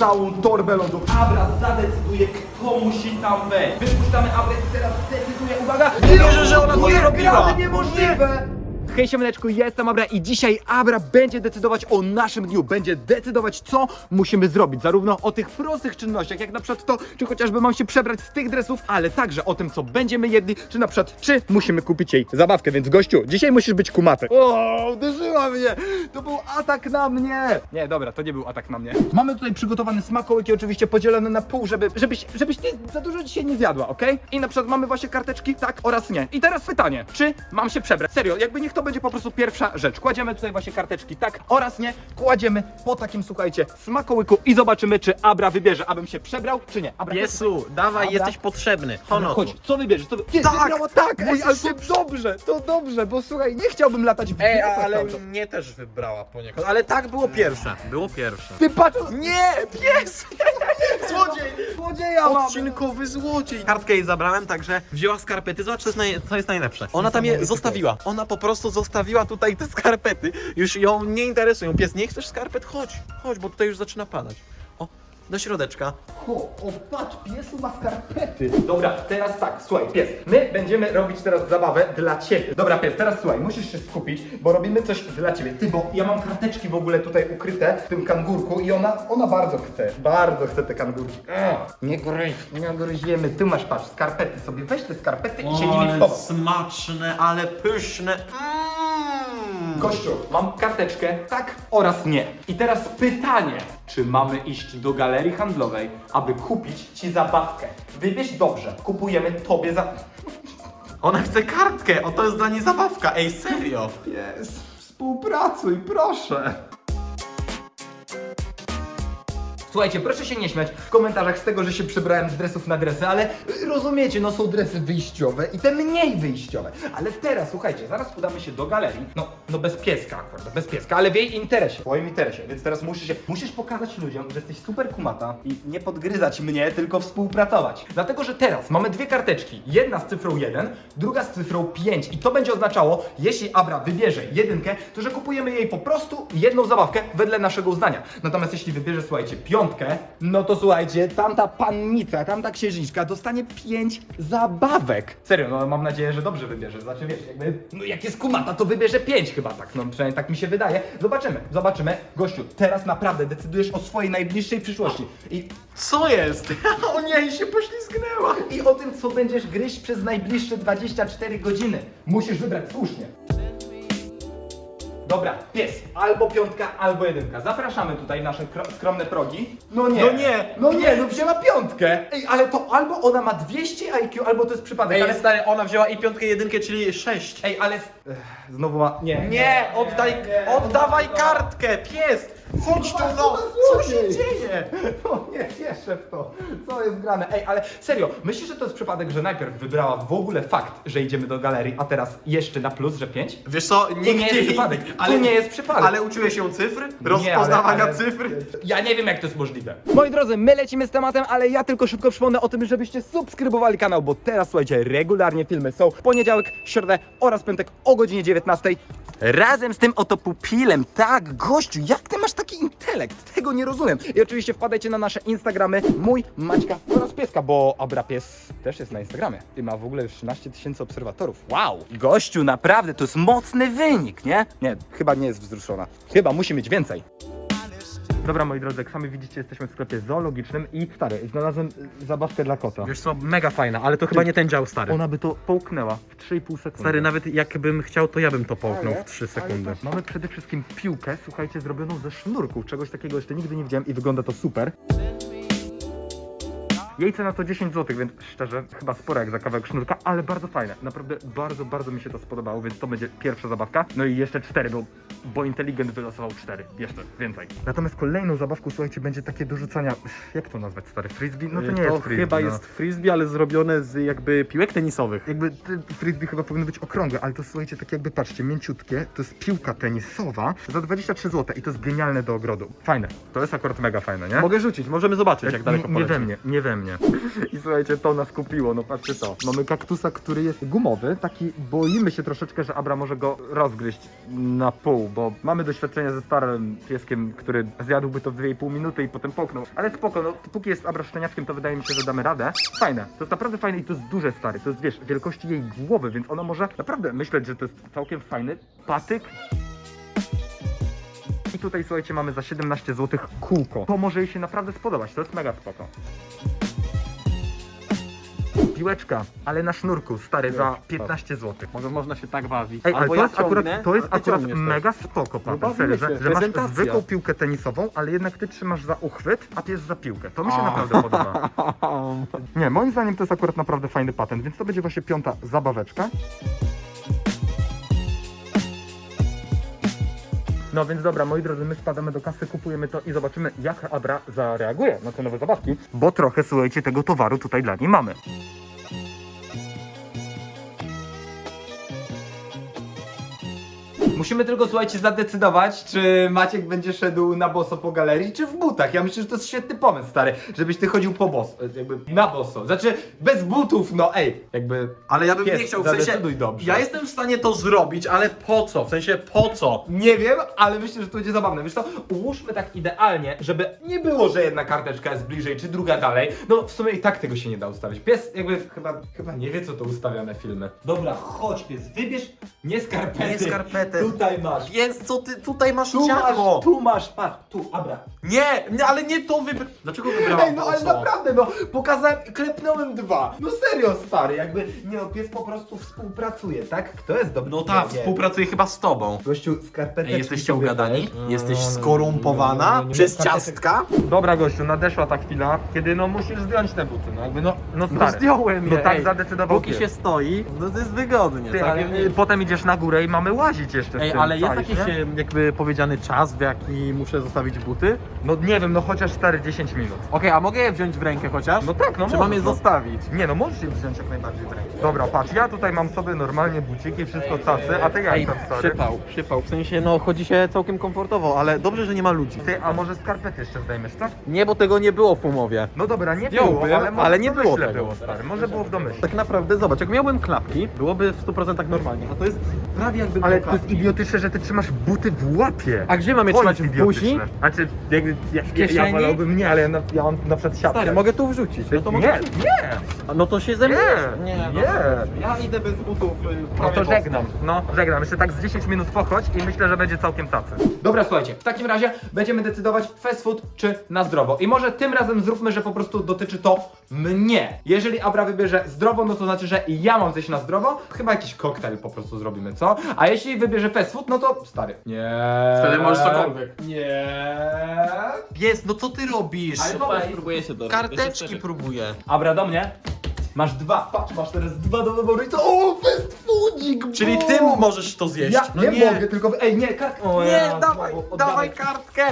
całą torbę lodów. Abra zadecyduje, kto musi tam wejść. Wypuszczamy Abrę i teraz decyduje, uwaga! Nie wierzę, że ona to zrobiła. niemożliwe! Hej siemaneczku, jestem Abra i dzisiaj Abra będzie decydować o naszym dniu, będzie decydować co musimy zrobić, zarówno o tych prostych czynnościach, jak na przykład to, czy chociażby mam się przebrać z tych dresów, ale także o tym co będziemy jedli, czy na przykład czy musimy kupić jej zabawkę, więc gościu, dzisiaj musisz być kumaty. O, uderzyła mnie! To był atak na mnie! Nie, dobra, to nie był atak na mnie. Mamy tutaj przygotowane smakołyki, oczywiście podzielone na pół, żeby, żebyś, żebyś ty za dużo dzisiaj nie zjadła, okej? I na przykład mamy właśnie karteczki tak oraz nie. I teraz pytanie, czy mam się przebrać? Serio, jakby niech to będzie po prostu pierwsza rzecz. Kładziemy tutaj właśnie karteczki tak oraz nie. Kładziemy po takim, słuchajcie, smakołyku i zobaczymy, czy Abra wybierze, abym się przebrał, czy nie. Abra, Jesu, dawaj, Dobra. jesteś potrzebny. no Hono. chodź, co wybierzesz? Co wy... Ty, Tak! wybrała tak! Ej, ale się to dobrze, to dobrze, bo słuchaj, nie chciałbym latać w Ej, dresach ale cały czas. mnie też wybrała poniekąd. Ale tak było pierwsze. Było pierwsze. Ty patrz, Nie, pies! Złodziej! złodzieja mam! Odcinkowy złodziej! Kartkę jej zabrałem, także wzięła skarpety. Zobacz, co jest, naj... co jest najlepsze. Ona tam je zostawiła. Ona po prostu zostawiła tutaj te skarpety. Już ją nie interesują. Pies, nie chcesz skarpet? Chodź, chodź, bo tutaj już zaczyna padać. Do środeczka. O, o patrz, piesu ma skarpety. Dobra, teraz tak, słuchaj, pies. My będziemy robić teraz zabawę dla ciebie. Dobra, pies, teraz słuchaj, musisz się skupić, bo robimy coś dla ciebie. Ty, bo ja mam karteczki w ogóle tutaj ukryte w tym kangurku i ona, ona bardzo chce, bardzo chce te kangurki. Ech, nie gryź, nie gryziemy. Ty masz, patrz, skarpety sobie, weź te skarpety i się nimi ale smaczne, ale pyszne. Mm. Gościu, mam karteczkę tak oraz nie. I teraz pytanie, czy mamy iść do galerii handlowej, aby kupić ci zabawkę? Wybierz dobrze, kupujemy tobie za... Ona chce kartkę, o to jest dla niej zabawka. Ej, serio. Pies, współpracuj, proszę. Słuchajcie, proszę się nie śmiać w komentarzach z tego, że się przebrałem z dresów na dresy, ale y, rozumiecie, no są dresy wyjściowe i te mniej wyjściowe. Ale teraz, słuchajcie, zaraz udamy się do galerii. No, no bez pieska akurat, bez pieska, ale w jej interesie, w twoim interesie. Więc teraz musisz się, musisz pokazać ludziom, że jesteś super kumata i nie podgryzać mnie, tylko współpracować. Dlatego, że teraz mamy dwie karteczki. Jedna z cyfrą 1, druga z cyfrą 5 i to będzie oznaczało, jeśli Abra wybierze jedynkę, to że kupujemy jej po prostu jedną zabawkę wedle naszego uznania. Natomiast jeśli wybierze, słuchajcie, piątkę, no to słuchajcie, tamta pannica, tamta księżniczka dostanie pięć zabawek. Serio, no mam nadzieję, że dobrze wybierze. Znaczy wiesz, jakby, no jak jest kumata, to wybierze pięć chyba tak, no przynajmniej tak mi się wydaje. Zobaczymy, zobaczymy. Gościu, teraz naprawdę decydujesz o swojej najbliższej przyszłości. I Co jest? O nie, się poślizgnęła. i o tym, co będziesz gryźć przez najbliższe 24 godziny. Musisz wybrać słusznie. Dobra, pies, albo piątka, albo jedynka. Zapraszamy tutaj w nasze kro- skromne progi. No nie. No nie. No nie, no wzięła piątkę. Ej, ale to albo ona ma 200 IQ, albo to jest przypadek. Ej, ale... stary, ona wzięła i piątkę, jedynkę, czyli sześć. Ej, ale... Ech, znowu ma... Nie. Nie, oddaj, oddawaj kartkę, pies! Chodź tu, no! Co się dzieje? O nie, wierzę w to. Co jest grane? Ej, ale serio, myślisz, że to jest przypadek, że najpierw wybrała w ogóle fakt, że idziemy do galerii, a teraz jeszcze na plus, że 5? Wiesz co, To nie jest przypadek. To nie jest przypadek. Ale uczyłeś się cyfr? Nie, Rozpoznawania ale- ale- cyfr? Ja nie wiem, jak to jest możliwe. Moi drodzy, my lecimy z tematem, ale ja tylko szybko przypomnę o tym, żebyście subskrybowali kanał, bo teraz słuchajcie, regularnie filmy są w poniedziałek, środę oraz piątek o godzinie 19. Razem z tym oto pupilem. Tak, gościu, jak ty masz taki intelekt? Tego nie rozumiem. I oczywiście wpadajcie na nasze Instagramy, mój, Maćka oraz Pieska, bo Abra Pies też jest na Instagramie i ma w ogóle już 13 tysięcy obserwatorów. Wow! Gościu, naprawdę, to jest mocny wynik, nie? Nie, chyba nie jest wzruszona. Chyba musi mieć więcej. Dobra, moi drodzy, jak sami widzicie, jesteśmy w sklepie zoologicznym i stary, znalazłem y, zabawkę dla kota. Wiesz co, mega fajna, ale to chyba nie ten dział, stary. Ona by to połknęła w 3,5 sekundy. Stary, nawet jakbym chciał, to ja bym to połknął w 3 ale sekundy. Mamy przede wszystkim piłkę, słuchajcie, zrobioną ze sznurków. Czegoś takiego jeszcze nigdy nie widziałem i wygląda to super. Jej cena to 10 zł, więc szczerze, chyba sporo jak za kawałek sznurka, ale bardzo fajne. Naprawdę bardzo, bardzo mi się to spodobało, więc to będzie pierwsza zabawka. No i jeszcze cztery, bo, bo inteligent wylosował cztery. Jeszcze więcej. Natomiast kolejną zabawką, słuchajcie, będzie takie do rzucania. Jak to nazwać, stary? Frisbee? No to nie jest frisbee. chyba no. jest frisbee, ale zrobione z jakby piłek tenisowych. Jakby te frisbee chyba powinny być okrągłe, ale to słuchajcie, tak jakby patrzcie, mięciutkie, to jest piłka tenisowa za 23 zł i to jest genialne do ogrodu. Fajne. To jest akurat mega fajne, nie? Mogę rzucić, możemy zobaczyć jak daleko nie, nie poleci. we mnie, nie we mnie. I słuchajcie, to nas kupiło, no patrzcie to. Mamy kaktusa, który jest gumowy, taki boimy się troszeczkę, że Abra może go rozgryźć na pół, bo mamy doświadczenie ze starym pieskiem, który zjadłby to w 2,5 minuty i potem poknął. Ale spoko, no póki jest Abra szczeniaczkiem, to wydaje mi się, że damy radę. Fajne, to jest naprawdę fajne i to jest duże stary, to jest wiesz, wielkości jej głowy, więc ona może naprawdę myśleć, że to jest całkiem fajny patyk. I tutaj słuchajcie, mamy za 17 zł kółko. To może jej się naprawdę spodobać, to jest mega spoko. Piłeczka, ale na sznurku, stary, za 15 zł. Może można się tak bawić. Ej, ale Albo to ja jest akurat, ciągnę, to jest a ty akurat ciągniesz też. mega spoko, Paweł, bawimy serio, że, się, że masz prezentacja. zwykłą piłkę tenisową, ale jednak ty trzymasz za uchwyt, a pies za piłkę. To mi się naprawdę podoba. Nie, moim zdaniem to jest akurat naprawdę fajny patent, więc to będzie właśnie piąta zabaweczka. No więc dobra, moi drodzy, my spadamy do kasy, kupujemy to i zobaczymy, jak Abra zareaguje na te nowe zabawki. Bo trochę, słuchajcie, tego towaru tutaj dla niej mamy. Musimy tylko, słuchajcie, zadecydować, czy Maciek będzie szedł na boso po galerii, czy w butach. Ja myślę, że to jest świetny pomysł, stary, żebyś ty chodził po boso, jakby na boso. Znaczy, bez butów, no ej, jakby... Ale ja bym nie chciał, w sensie, zadecyduj dobrze. ja jestem w stanie to zrobić, ale po co? W sensie po co? Nie wiem, ale myślę, że to będzie zabawne. Wiesz co, ułóżmy tak idealnie, żeby nie było, że jedna karteczka jest bliżej, czy druga dalej. No w sumie i tak tego się nie da ustawić. Pies jakby chyba, chyba nie wie, co to ustawione filmy. Dobra, chodź pies, wybierz nie skarpety. Nie skarpety. Tutaj masz. Jest, co ty, tutaj masz Tu masz, ciacho. tu masz, patrz, tu, Abra. Nie, nie, ale nie to wybra... Dlaczego wybrałam Ej, no ale naprawdę, no, pokazałem, klepnąłem dwa. No serio, stary, jakby, nie no, pies po prostu współpracuje, tak? Kto jest dobry? No tak, Nie, nie. współpracuję chyba z tobą. Gościu, skarpeteczki Ej, jesteście sobie ugadani? weź. Jesteś No, skorumpowana nie, nie, nie, przez ciastka? Dobra gościu, nadeszła ta chwila, kiedy no musisz zdjąć te buty, no jakby no, no No stary. zdjąłem je, No tak ej. zadecydował Póki pies. się stoi, no to jest wygodnie. Ty, ale całkiem- y, potem idziesz na górę i mamy łazić jeszcze Ej, ale jest czaisz, jakiś nie? jakby powiedziany czas, w jaki muszę zostawić buty? No nie wiem, no chociaż 4-10 minut. Okej, a mogę je wziąć w rękę chociaż? No tak, no Czy mam je no. zostawić? Nie no, możesz je wziąć jak najbardziej w rękę. Dobra, patrz, ja tutaj mam sobie normalnie buciki, wszystko cacy, a ty jak Ej, tam stary? przypał, przypał. W sensie, no chodzi się całkiem komfortowo, ale dobrze, że nie ma ludzi. Ty, a może skarpety jeszcze zdejmiesz, tak? Nie, bo tego nie było w umowie. No dobra, nie Zdjąłbym, było, ale, może ale nie w było domyśle tego. było, stary, może było w domyśle. Tak naprawdę, zobacz, jak miałbym klapki, byłoby w 100% normalnie, a to jest prawie jakby Ale to jest klapki. Idiotyczne, że ty trzymasz buty w łapie. A gdzie mam je To trzymać jest w buzi? idiotyczne. Znaczy, jakby, ja, ja, kieszeni? ja wolałbym nie, ale ja, na, ja mam na przykład siatkę. Stary, mogę tu wrzucić. No to nie, mogę... nie, A No to się ze mną... Nie, nie, nie. no. Ja idę bez butów. y, No prawie to bosko. żegnam, no żegnam. Jeszcze tak z 10 minut pochodź i myślę, że będzie całkiem tacy. Dobra, słuchajcie, w takim razie będziemy decydować fast food czy na zdrowo. I może tym razem zróbmy, że po prostu dotyczy to mnie. Jeżeli Abra wybierze zdrowo, no to znaczy, że ja mam zjeść na zdrowo. Chyba jakiś koktajl po prostu zrobimy, co? A jeśli wybierze fast food, no to stary. Nie. Wtedy możesz cokolwiek. Nie. Pies, no co ty robisz? Ale dobra, Próbuję się do Karteczki próbuję. Abra do mnie. Masz dwa. Patrz, masz teraz dwa do wyboru i to o, fast foodzik. Czyli bum. ty możesz to zjeść? Ja no nie, mogę, tylko... Ej, nie, kartkę. O, Nie, ja, dawaj, znowu dawaj oddawaj. kartkę!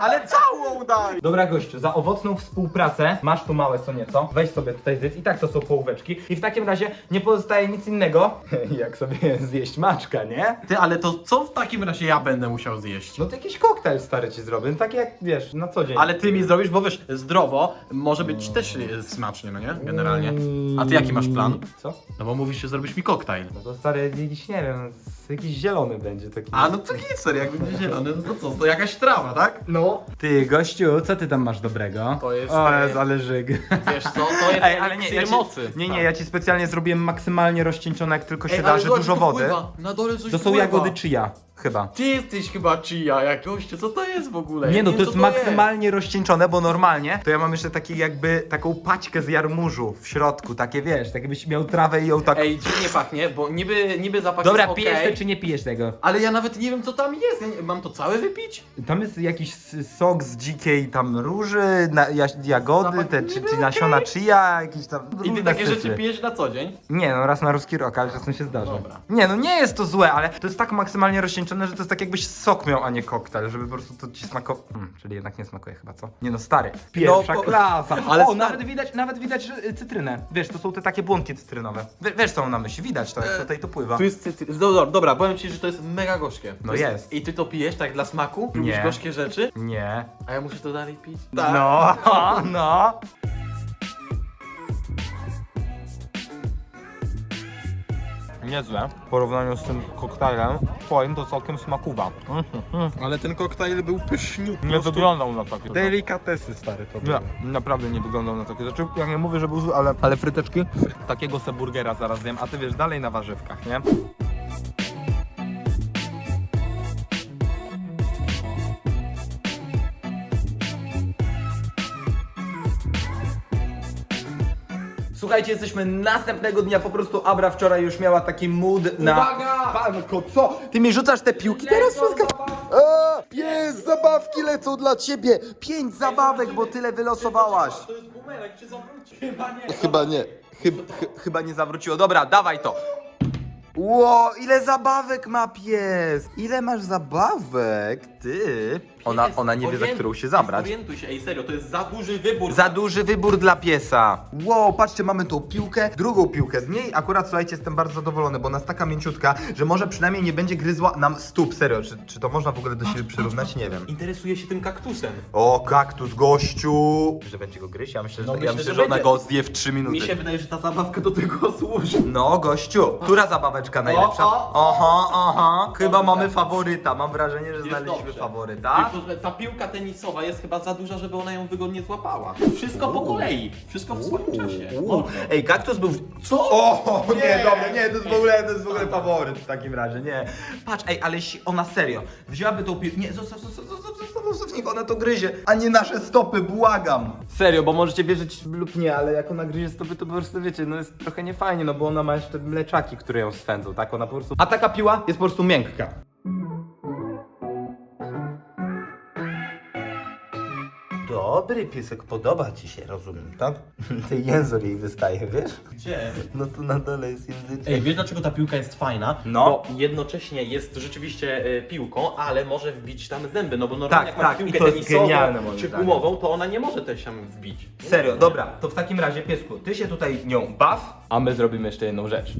Ale całą daj! Dobra gościu, za owocną współpracę, masz tu małe co nieco, weź sobie tutaj zjedz i tak to są połóweczki i w takim razie nie pozostaje nic innego, jak sobie zjeść maczka, nie? Ty, ale to co w takim razie ja będę musiał zjeść? No to jakiś koktajl stary ci zrobię, no tak jak wiesz, na co dzień. Ale ty mi zrobisz, bo wiesz, zdrowo może być też y, smacznie, no nie? Generalnie. A ty jaki masz plan? Co? No bo mówisz, że zrobisz mi koktajl. No to stary jakiś, nie wiem, z- jakiś zielony będzie taki. A no to nie serio, jak będzie zielony, no to co, to jakaś trawa, tak? No. Ty gościu, co ty tam masz dobrego? To jest, O, e, jest ale żyg. Wiesz co, to jest Ej, ale nie, ja ci, mocy. nie, nie, ja ci specjalnie zrobiłem maksymalnie rozcieńczone jak tylko się Ej, da, że dużo wody. Na dole coś To są pływa. jagody chia, chyba. Ty jesteś chyba chia, jak gościu, co to jest w ogóle? Nie Ja no, wiem, to co jest maksymalnie rozcieńczone, bo normalnie to ja mam jeszcze taki jakby taką paćkę z jarmużu w środku, takie wiesz, tak jakbyś miał trawę i ją tak... Ej, dziwnie pachnie, bo niby, niby zapach Dobra, jest pijesz okej, to czy nie pijesz tego? ale ja nawet nie wiem co tam jest. Ja nie, mam to całe wypić? Tam jest jakiś s- sok z dzikiej tam róży, na, jaś- jagody, Zapach te, niby czy, czy nasiona chia, jakiś tam... I ty różne takie syfy. rzeczy pijesz na co dzień? Nie no, raz na ruski rok, ale czasem się zdarza. Dobra. Nie no, nie jest to złe, ale to jest tak maksymalnie rozcieńczone, że to jest tak jakbyś sok miał, a nie koktajl, żeby po prostu to ci smakowało. Hmm, czyli jednak nie smakuje chyba, co? Nie no, stary. Pierwsza No, klasa. ale o, stary- nawet widać, nawet widać że, y, cytrynę. Wiesz, to są te takie błonki cytrynowe. W, wiesz co mam na myśli, widać to, jak tutaj to pływa. Tu jest cytry... Dobra, dobra, powiem ci, że to jest mega gorzkie. No To jest. I ty to pijesz tak dla smaku? Lubisz Nie. gorzkie rzeczy? Nie. A ja muszę to dalej pić? No, no. Niezłe. W porównaniu z tym koktajlem, twoim to całkiem smakuwa. Mm, Ale ten koktajl był pyszniutki. Nie wyglądał na takie. Delikatesy stary to były. Nie, naprawdę nie wyglądał na takie rzeczy. Ja nie mówię, że był zły, ale, ale fryteczki. Takiego se burgera zaraz zjem, a ty wiesz, dalej na warzywkach, nie? Słuchajcie, jesteśmy następnego dnia, po prostu Abra wczoraj już miała taki mood na... Uwaga! Panko, co? Ty mi rzucasz te piłki teraz wszystko? A, pies, zabawki lecą dla ciebie! Pięć zabawek, bo tyle wylosowałaś. To jest bumerek, czy zawróci? Chyba nie. Chyba nie. Chyba, chy- chyba nie zawróciło. Dobra, dawaj to. Ło, ile zabawek ma pies? Ile masz zabawek? Ty. Ona, ona nie wie, za którą się zabrać. Orientuj się, ej serio, to jest za duży wybór. Za duży wybór dla piesa. Wow, patrzcie, mamy tą piłkę, drugą piłkę. Z niej akurat, słuchajcie, jestem bardzo zadowolony, bo ona jest taka mięciutka, że może przynajmniej nie będzie gryzła nam stóp. Serio, czy, czy to można w ogóle do siebie przyrównać? Nie wiem. Interesuje się tym kaktusem. O, kaktus, gościu! Że będzie go gryźć? Ja myślę, że, No, ja myślę, myślę, że że ona będzie. go zje w 3 minuty. Mi się wydaje, że ta zabawka do tego służy. No, gościu, która zabaweczka najlepsza? o, Aha, aha, chyba Dobrze. mamy faworyta. Mam wrażenie, że znaleźliśmy dobrze. faworyta. Tylko, że ta piłka tenisowa jest chyba za duża, żeby ona ją wygodnie złapała. Wszystko po kolei. Wszystko w swoim czasie. Uuu. Ej, kaktus był. Co? O, nie, dobra, nie, to jest w ogóle, to jest w ogóle faworyt w takim razie, nie. Patrz, ej, ale jeśli ona serio wzięłaby tą piłkę. Nie, zostaw, zostaw, zostaw, niech ona to gryzie, a nie nasze stopy, błagam. Serio, bo możecie wierzyć lub nie, ale jak ona gryzie stopy, to po prostu wiecie, no jest trochę niefajnie, no bo ona ma jeszcze mleczaki, które ją swędzą, tak? Ona po prostu. A taka piła jest po prostu miękka. Dobry piesek, podoba ci się, rozumiem, tak? Ty język jej wystaje, wiesz? Gdzie? No tu na dole jest języczek. Ej, wiesz dlaczego ta piłka jest fajna? No. Bo jednocześnie jest rzeczywiście e, piłką, ale może wbić tam zęby, no bo normalnie Tak, jak masz tak, i piłkę to jest tenisową genialne, moim czy zdaniem. gumową, to ona nie może też tam wbić. Serio, dobra, to w takim razie piesku, ty się tutaj nią baw, a my zrobimy jeszcze jedną rzecz.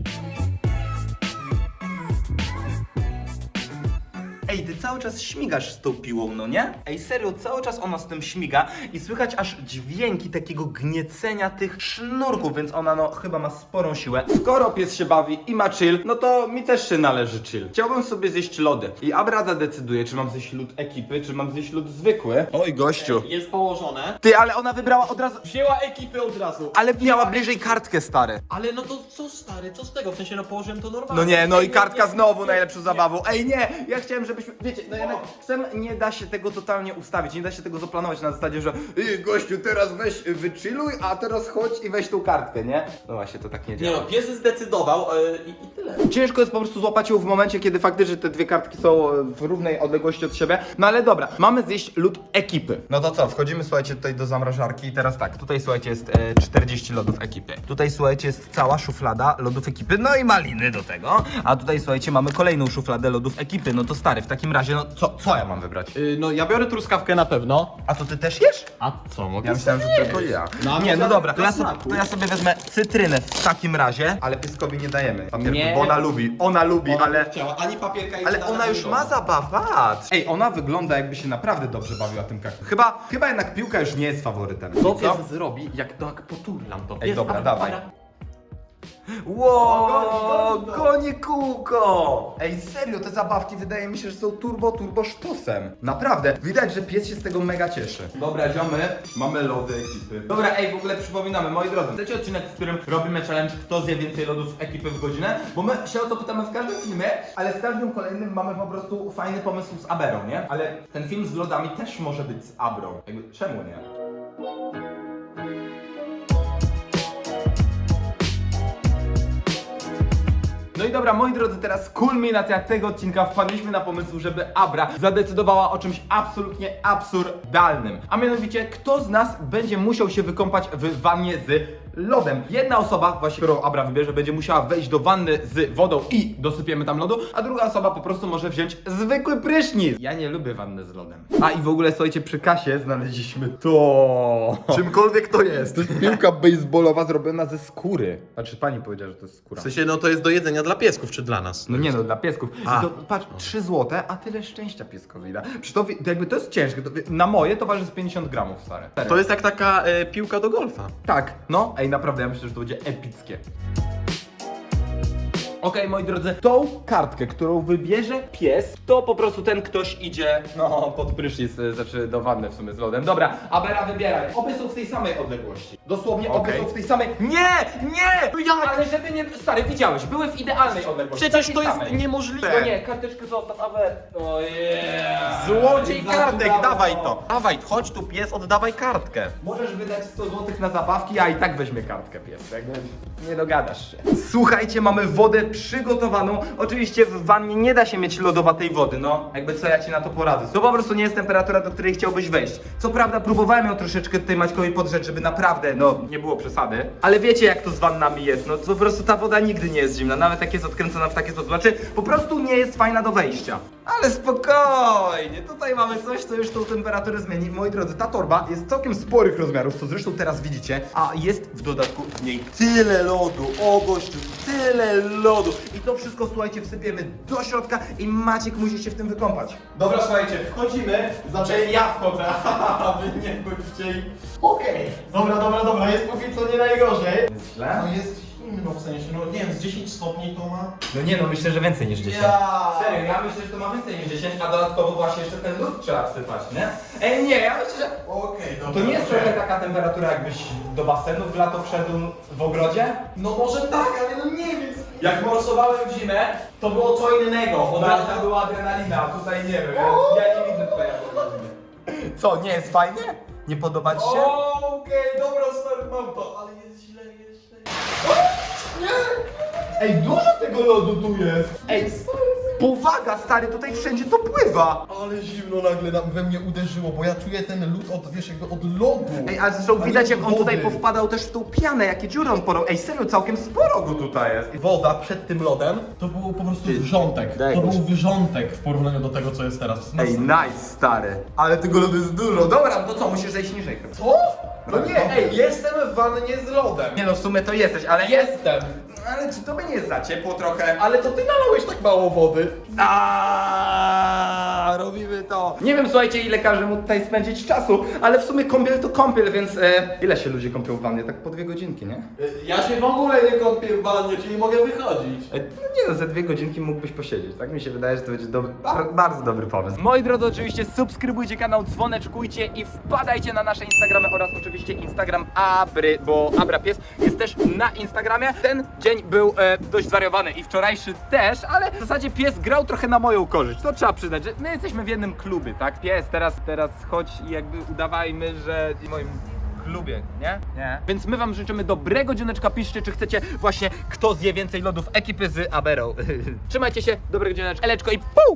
Ej, ty cały czas śmigasz z tą piłą, no nie? Ej, serio, cały czas ona z tym śmiga i słychać aż dźwięki takiego gniecenia tych sznurków, więc ona no chyba ma sporą siłę. Skoro pies się bawi i ma chill, no to mi też się należy chill. Chciałbym sobie zjeść lody i Abra zadecyduje, czy mam zjeść lód ekipy, czy mam zjeść lód zwykły. Oj, gościu. Jest położone. Ty, ale ona wybrała od razu... Wzięła ekipy od razu. Ale miała bliżej kartkę, stary. Ale no to co stary, co z tego? W sensie no położyłem to normalnie. No nie, no i kartka nie, znowu nie, najlepszą nie. zabawą. Ej, nie, ja chciałem, wiecie, no jednak chcę, nie da się tego totalnie ustawić, nie da się tego zaplanować na zasadzie, że Ej, gościu, teraz weź, y, wychilluj, a teraz chodź i weź tą kartkę, nie? No właśnie, to tak nie Nie działa. no, pies zdecydował e, i, i tyle. Ciężko jest po prostu złapać ją w momencie, kiedy faktycznie te dwie kartki są e, w równej odległości od siebie. No ale dobra, mamy zjeść lód ekipy. No to co, wchodzimy słuchajcie tutaj do zamrażarki i teraz tak, tutaj słuchajcie jest e, 40 lodów ekipy. Tutaj słuchajcie jest cała szuflada lodów ekipy, no i maliny do tego. A tutaj słuchajcie mamy kolejną szufladę lodów ekipy. No to stary, w takim razie, no co, co ja mam wybrać? Y, no ja biorę truskawkę na pewno. A to ty też jesz? A co mogę Ja myślałem, że tylko ja. No, nie, no dobra, to ja, sobie, to ja sobie wezmę cytrynę w takim razie. Ale pieskowi nie dajemy. Papierku, Nie. bo ona lubi, ona lubi, ale... chciała, ani papierka Ale ona już ma patrz. Ej, ona wygląda jakby się naprawdę dobrze bawiła tym kaktusem. Chyba, chyba jednak piłka już nie jest faworytem. Co pies zrobi, jak tak poturlam to? Ej, Pies, dobra, a- dawaj. a- Ło, goni, goni to. goni kółko! Ej, serio, te zabawki wydaje mi się, że są turbo, turbo sztosem. Naprawdę, widać, że pies się z tego mega cieszy. Dobra, ziomy, mamy lody ekipy. Dobra, ej, w ogóle przypominamy, moi drodzy, chcecie odcinek, w którym robimy challenge, kto zje więcej lodów ekipy w godzinę? Bo my się o to pytamy w każdym filmie, ale z każdym kolejnym mamy po prostu fajny pomysł z Aberą, nie? Ale ten film z lodami też może być z Abrą. Jakby, czemu nie? I dobra, moi drodzy, teraz kulminacja tego odcinka. Wpadliśmy na pomysł, żeby Abra zadecydowała o czymś absolutnie absurdalnym. A mianowicie, kto z nas będzie musiał się wykąpać w wannie z lodem. Jedna osoba, właśnie którą Abra wybierze, będzie musiała wejść do wanny z wodą i dosypiemy tam lodu, a druga osoba po prostu może wziąć zwykły prysznic. Ja nie lubię wanny z lodem. A i w ogóle, słuchajcie, przy kasie znaleźliśmy to. Czymkolwiek to jest. To jest piłka baseballowa zrobiona ze skóry. Znaczy, pani powiedziała, że to jest skóra. W sensie, no to jest do jedzenia dla piesków czy dla nas? No nie no, dla piesków. A. I to, patrz, 3 złote, a tyle szczęścia pieskowi da. Przecież to, wi- to jakby to jest ciężkie. To, wi- na moje to waży z 50 gramów, stare. To jest jak taka e, piłka do golfa. Tak, no. Ej, naprawdę, ja myślę, że to będzie epickie. Okej, moi drodzy, tą kartkę, którą wybierze pies, to po prostu ten ktoś idzie, no, pod prysznic, y, znaczy do wanny w sumie z lodem. Dobra, Abera wybieraj. Obie są w tej samej odległości. Dosłownie obie Okej. są w tej samej... Nie! Nie! No jak? Ale żeby nie... Stary, widziałeś, były w idealnej odległości. Przecież to jest niemożliwe. No nie, karteczkę zostaw, Aber. O yeah. Złodziej kartek, dawaj to. Dawaj, chodź tu pies, oddawaj kartkę. Możesz wydać 100 zł na zabawki, a i tak weźmie kartkę pies. Jakby nie dogadasz się. Słuchajcie, mamy wodę przygotowaną. Oczywiście w wannie nie da się mieć lodowatej wody, no. Jakby co ja ci na to poradzę. To po prostu nie jest temperatura, do której chciałbyś wejść. Co prawda próbowałem ją troszeczkę tutaj Maćkowi podrzeć, żeby naprawdę, no, nie było przesady. Ale wiecie jak to z wannami jest, no to po prostu ta woda nigdy nie jest zimna, nawet jak jest odkręcona w taki sposób. Znaczy, po prostu nie jest fajna do wejścia. Ale spokojnie, tutaj mamy coś, co już tą temperaturę zmieni. Moi drodzy, ta torba jest całkiem sporych rozmiarów, co zresztą teraz widzicie, a jest w dodatku w niej tyle lodu, o gościu, tyle lodu. I to wszystko, słuchajcie, wsypiemy do środka i Maciek musi się w tym wykąpać. Dobra, słuchajcie, wchodzimy, znaczy ja wchodzę, a wy nie wchodzicie i... Okej. Dobra, dobra, dobra, jest póki co nie najgorzej. Jest źle? No jest zimno w sensie, no nie wiem, z 10 stopni to ma... No nie no, myślę, że więcej niż 10. Ja. Serio, ja myślę, że to ma więcej niż 10, a dodatkowo właśnie jeszcze ten lód trzeba wsypać, nie? Ej, nie, ja myślę, że... Okej. To nie jest trochę taka temperatura, jakbyś do basenu w lato wszedł w ogrodzie? No może tak, ale no nie wiem. Jak morsowałem w zimę, to było co innego. Od razu Od była adrenalina, a tutaj nie wiem, ja, ja nie widzę tutaj jak Co, nie jest fajnie? Nie podoba ci się? Okej, dobra, stary, mam to, ale jest źle, jest źle. Ej, dużo tego lodu tu jest! Ej, powaga stary, tutaj wszędzie to pływa! Ale zimno nagle nam we mnie uderzyło, bo ja czuję ten lód od, wiesz, jakby od lodu. Ej, a zresztą widać jak on tutaj wody. powpadał też w tą pianę, jakie dziury on. Ej, serio, całkiem sporo go tutaj jest. Woda przed tym lodem to był po prostu wrzątek. daj To był się. wrzątek w porównaniu do tego, co jest teraz. To jest Ej, masakra. nice stary. Ale tego lodu jest dużo. Dobra, no co, musisz zejść niżej chyba. Co? No nie, ej, jestem w wannie z lodem. Nie no, w sumie to jesteś, ale Jestem. Ale czy to by nie jest za ciepło trochę? Ale to ty nalałeś tak mało wody. Aaaa, robimy to. Nie wiem, słuchajcie, ile każe mu tutaj spędzić czasu, ale w sumie kąpiel to kąpiel, więc e, ile się ludzie kąpią w wannie? Tak po dwie godzinki, nie? Ja się w ogóle nie kąpię w wannie, czyli mogę wychodzić. E, No nie no, ze dwie godzinki mógłbyś posiedzieć. Tak mi się wydaje, że to będzie dobry, bar, bardzo dobry pomysł. Moi drodzy, oczywiście subskrybujcie kanał, dzwoneczkujcie i wpadajcie na nasze Instagramy oraz oczywiście Instagram Abry, bo Abra Pies jest też na Instagramie. Ten dzień był e, dość zwariowany i wczorajszy też, ale w zasadzie pies grał trochę na moją korzyść. To trzeba przyznać, że my jesteśmy w jednym klubie, tak? Pies, teraz, teraz chodź i jakby udawajmy, że w moim klubie, nie? Nie. Więc my wam życzymy dobrego dzioneczka. Piszcie, czy chcecie właśnie kto zje więcej lodów ekipy z Aberą. Trzymajcie się, dobrego dzioneczka. Eleczko i pół!